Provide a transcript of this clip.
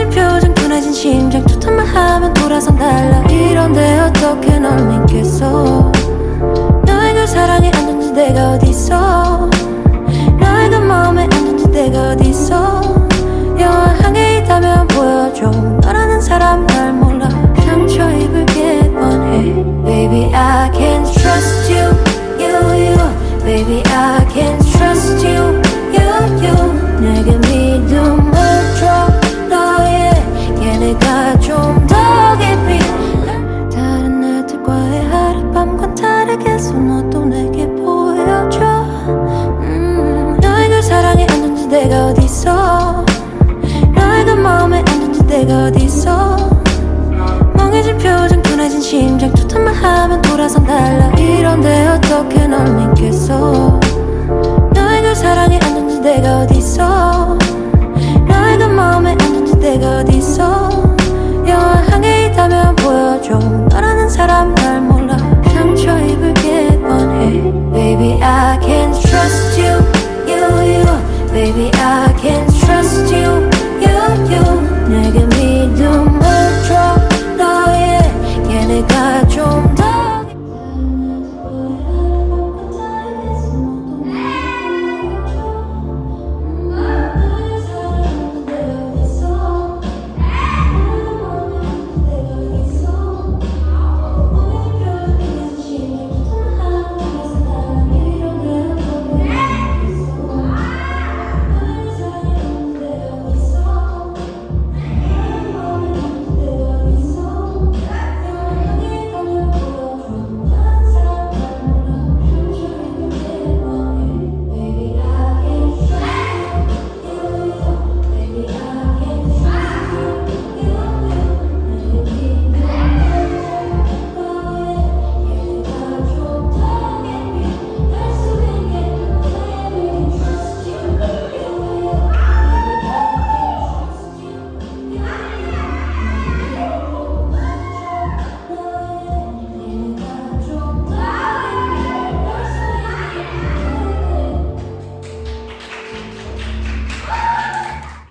멍해진 표정 둔해진 심장. 투탄만 하면 돌아선 달라. 이런데 어떻게 널 믿겠어? 너의 그 사랑에 안전지 내가 어딨어 너의 그 마음에 안전지 내가 어딨어 영화 한 개 있다면 보여줘. 너라는 사람 날 몰라. 상처 입을게 뻔해. Baby I can't trust you you you. Baby I 내가 너의 그 마음에 안전지 내가 어딨어 멍해진 표정 둔해진 심장 투탄만 하면 돌아선 달라. 이런데 어떻게 널 믿겠어? 너의 그 사랑에 안전지 내가 I can trust you.